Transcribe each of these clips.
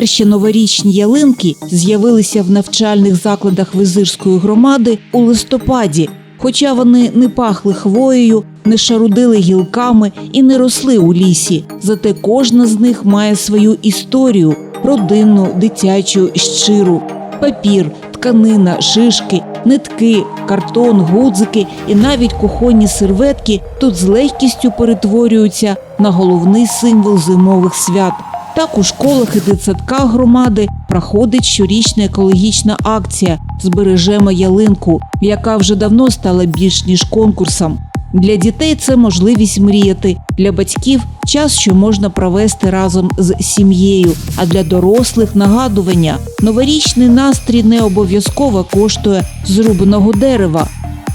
Перші новорічні ялинки з'явилися в навчальних закладах визирської громади у листопаді, хоча вони не пахли хвоєю, не шарудили гілками і не росли у лісі. Зате кожна з них має свою історію родинну, дитячу, щиру. Папір, тканина, шишки, нитки, картон, гудзики і навіть кухонні серветки тут з легкістю перетворюються на головний символ зимових свят. Так у школах і дитсадках громади проходить щорічна екологічна акція Збережемо ялинку, яка вже давно стала більш ніж конкурсом. Для дітей це можливість мріяти, для батьків час, що можна провести разом з сім'єю. А для дорослих нагадування новорічний настрій не обов'язково коштує зрубаного дерева.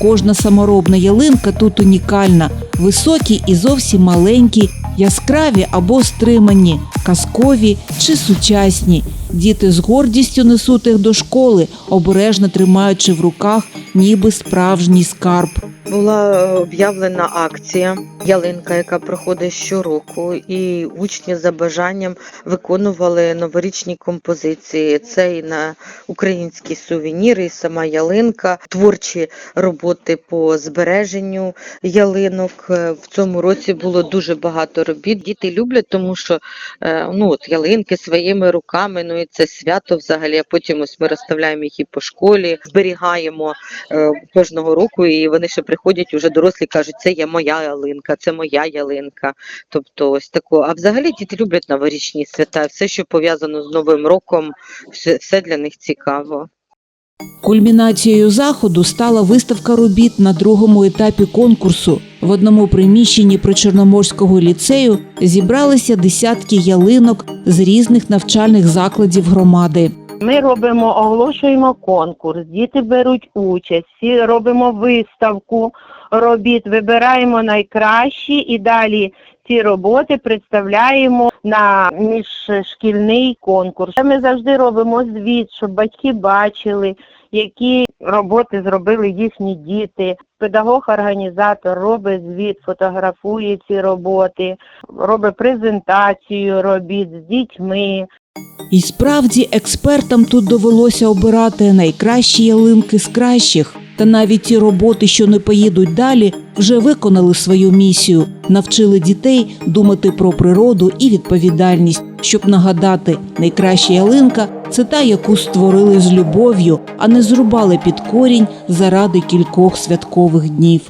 Кожна саморобна ялинка тут унікальна, високі і зовсім маленькі, яскраві або стримані, казкові чи сучасні. Діти з гордістю несуть їх до школи, обережно тримаючи в руках ніби справжній скарб. Була об'явлена акція ялинка, яка проходить щороку, і учні за бажанням виконували новорічні композиції. Це і на українські сувеніри, і сама ялинка, творчі роботи по збереженню ялинок. В цьому році було дуже багато робіт. Діти люблять, тому що е, ну от ялинки своїми руками. Ну і це свято взагалі. А потім ось ми розставляємо їх і по школі, зберігаємо е, кожного року, і вони ще приходять уже дорослі, кажуть, це є моя ялинка, це моя ялинка. Тобто ось тако. А взагалі діти люблять новорічні свята, все, що пов'язано з Новим роком, все, все для них цікаво. Кульмінацією заходу стала виставка робіт на другому етапі конкурсу. В одному приміщенні Причорноморського ліцею зібралися десятки ялинок з різних навчальних закладів громади. Ми робимо, оголошуємо конкурс, діти беруть участь, всі робимо виставку робіт, вибираємо найкращі і далі ці роботи представляємо на міжшкільний конкурс. Ми завжди робимо звіт, щоб батьки бачили, які роботи зробили їхні діти. Педагог-організатор робить звіт, фотографує ці роботи, робить презентацію робіт з дітьми. І справді експертам тут довелося обирати найкращі ялинки з кращих. Та навіть ті роботи, що не поїдуть далі, вже виконали свою місію, навчили дітей думати про природу і відповідальність, щоб нагадати, найкраща ялинка це та, яку створили з любов'ю, а не зрубали під корінь заради кількох святкових днів.